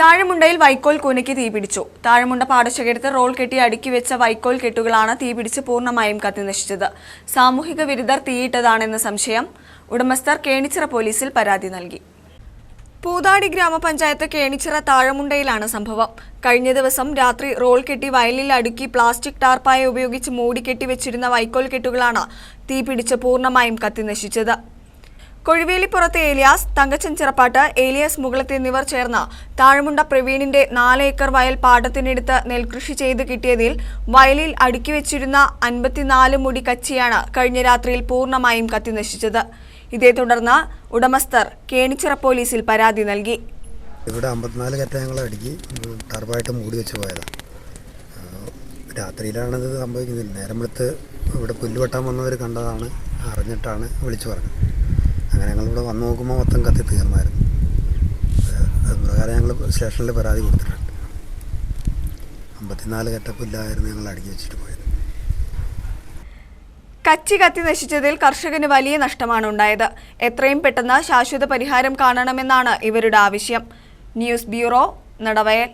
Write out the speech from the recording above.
താഴമുണ്ടയിൽ വൈക്കോൽ കൂനയ്ക്ക് തീപിടിച്ചു താഴമുണ്ട പാടശേഖരത്ത് റോൾ കെട്ടി അടുക്കി വെച്ച വൈക്കോൽ കെട്ടുകളാണ് തീപിടിച്ച് പൂർണമായും കത്തിനശിച്ചത്. സാമൂഹിക വിരുദ്ധർ തീയിട്ടതാണെന്ന സംശയം ഉടമസ്ഥർ കേണിച്ചിറ പോലീസിൽ പരാതി നൽകി. പൂതാടി ഗ്രാമപഞ്ചായത്ത് കേണിച്ചിറ താഴമുണ്ടയിലാണ് സംഭവം. കഴിഞ്ഞ ദിവസം രാത്രി റോൾ കെട്ടി വയലിൽ അടുക്കി പ്ലാസ്റ്റിക് ടാർപ്പായ ഉപയോഗിച്ച് മൂടിക്കെട്ടി വെച്ചിരുന്ന വൈക്കോൽ കെട്ടുകളാണ് തീപിടിച്ച് പൂർണമായും കത്തിനശിച്ചത്. കൊഴുവേലിപ്പുറത്ത് ഏലിയാസ് തങ്കച്ചൻ ചിറപ്പാട്ട് ഏലിയാസ് മുകളത്ത് എന്നിവർ ചേർന്ന് താഴമുണ്ട പ്രവീണിന്റെ നാല് ഏക്കർ വയൽ പാടത്തിനെടുത്ത് നെൽകൃഷി ചെയ്ത് കിട്ടിയതിൽ വയലിൽ അടുക്കി വെച്ചിരുന്ന അൻപത്തിനാല് മുടി കച്ചിയാണ് കഴിഞ്ഞ രാത്രിയിൽ പൂർണമായും കത്തിനശിച്ചത് ഇതേ തുടർന്ന് ഉടമസ്ഥർ കേണിച്ചിറ പോലീസിൽ പരാതി നൽകി. ഇവിടെ അമ്പത്തിനാല് കറ്റ അടുക്കി ടർബായിട്ട് മൂടി വെച്ച് പോയതാണ് രാത്രിയിലാണിത് സംഭവിക്കുന്നില്ല നേരം വെളുത്ത് ഇവിടെ പുല്ല് വെട്ടാൻ വന്നവർ കണ്ടതാണ് അറിഞ്ഞിട്ടാണ് വിളിച്ചു പറഞ്ഞത്. അങ്ങനെ ഞങ്ങളിവിടെ വന്നു നോക്കുമ്പോൾ മൊത്തം കത്തി തീർന്നായിരുന്നു. അതുപ്രകാരം ഞങ്ങൾ സ്റ്റേഷനിൽ പരാതി കൊടുത്തിട്ടുണ്ട്. അമ്പത്തിനാല് കെട്ടപ്പില്ലായിരുന്നു ഞങ്ങൾ അടുക്കി വെച്ചിട്ട് പോയത്. കച്ചി കത്തി നശിച്ചതിൽ കർഷകന് വലിയ നഷ്ടമാണ് ഉണ്ടായത്. എത്രയും പെട്ടെന്ന് ശാശ്വത പരിഹാരം കാണണമെന്നാണ് ഇവരുടെ ആവശ്യം. News bureau Nadavayal.